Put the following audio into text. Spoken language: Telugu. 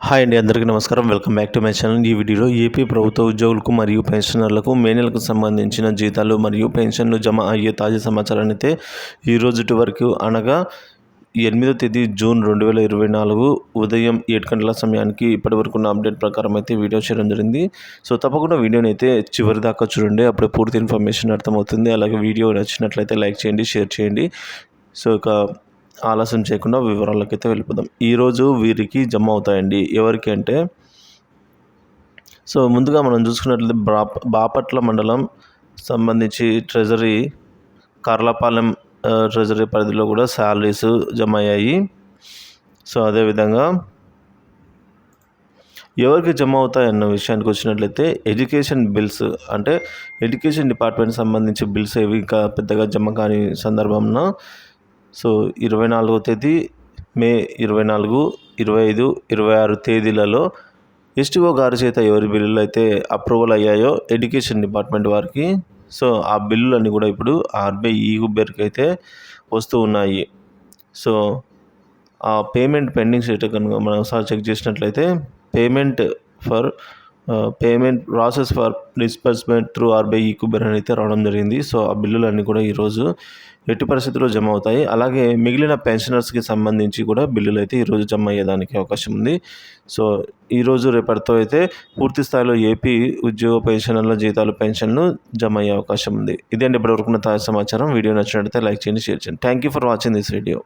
హాయ్ అండి అందరికీ నమస్కారం. Welcome back to my channel. ఈ వీడియోలో ఏపీ ప్రభుత్వ ఉద్యోగులకు మరియు పెన్షనర్లకు మే నెలకు సంబంధించిన జీతాలు మరియు పెన్షన్లు జమ అయ్యే తాజా సమాచారాన్ని అయితే ఈరోజు వరకు అనగా ఎనిమిదో తేదీ జూన్ రెండు వేల ఇరవై నాలుగు ఉదయం ఏడు గంటల సమయానికి ఇప్పటి వరకు ఉన్న అప్డేట్ ప్రకారం అయితే వీడియో చేయడం జరిగింది. సో తప్పకుండా వీడియోని అయితే చివరి దాకా చూడండి. అప్పుడు పూర్తి ఇన్ఫర్మేషన్ అర్థమవుతుంది. అలాగే వీడియో నచ్చినట్లయితే లైక్ చేయండి షేర్ చేయండి. సో ఇక ఆలస్యం చేయకుండా వివరాలకైతే వెళ్ళిపోదాం. ఈరోజు వీరికి జమ అవుతాయండి. ఎవరికి అంటే సో ముందుగా మనం చూసుకున్నట్లయితే బా బాపట్ల మండలం సంబంధించి ట్రెజరీ కర్లపాలెం ట్రెజరీ పరిధిలో కూడా శాలరీస్ జమ అయ్యాయి. సో అదేవిధంగా ఎవరికి జమ అవుతాయి అన్న విషయానికి వచ్చినట్లయితే ఎడ్యుకేషన్ బిల్స్ అంటే ఎడ్యుకేషన్ డిపార్ట్మెంట్ సంబంధించి బిల్స్ ఏవి ఇంకా పెద్దగా జమ కాని సందర్భంలో సో ఇరవై నాలుగో తేదీ మే ఇరవై నాలుగు ఇరవై ఐదు ఇరవై ఆరు తేదీలలో ఎస్టీఓ గారి చేత ఎవరి బిల్లులు అయితే అప్రూవల్ అయ్యాయో ఎడ్యుకేషన్ డిపార్ట్మెంట్ వారికి సో ఆ బిల్లులన్నీ కూడా ఇప్పుడు ఆర్బీఐ ఈ ఉబెర్కి అయితే వస్తూ ఉన్నాయి. సో ఆ పేమెంట్ పెండింగ్ స్టేట్ కనుక మనం ఒకసారి చెక్ చేసినట్లయితే payment for payment process for disbursement through RBI ఈక్యూబర్ అని అయితే రావడం జరిగింది. సో ఆ బిల్లులన్నీ కూడా ఈరోజు ఎట్టి పరిస్థితుల్లో జమ అవుతాయి. అలాగే మిగిలిన పెన్షనర్స్కి సంబంధించి కూడా బిల్లులు అయితే ఈరోజు జమ అయ్యేదానికి అవకాశం ఉంది. సో ఈరోజు రేపటితో అయితే పూర్తి స్థాయిలో ఏపీ ఉద్యోగ పెన్షనర్ల జీతాలు పెన్షన్లు జమ అయ్యే అవకాశం ఉంది. ఇదే అండి తాజా సమాచారం. వీడియో నచ్చినట్లయితే లైక్ చేయండి షేర్ చేయండి. Thank you for watching this video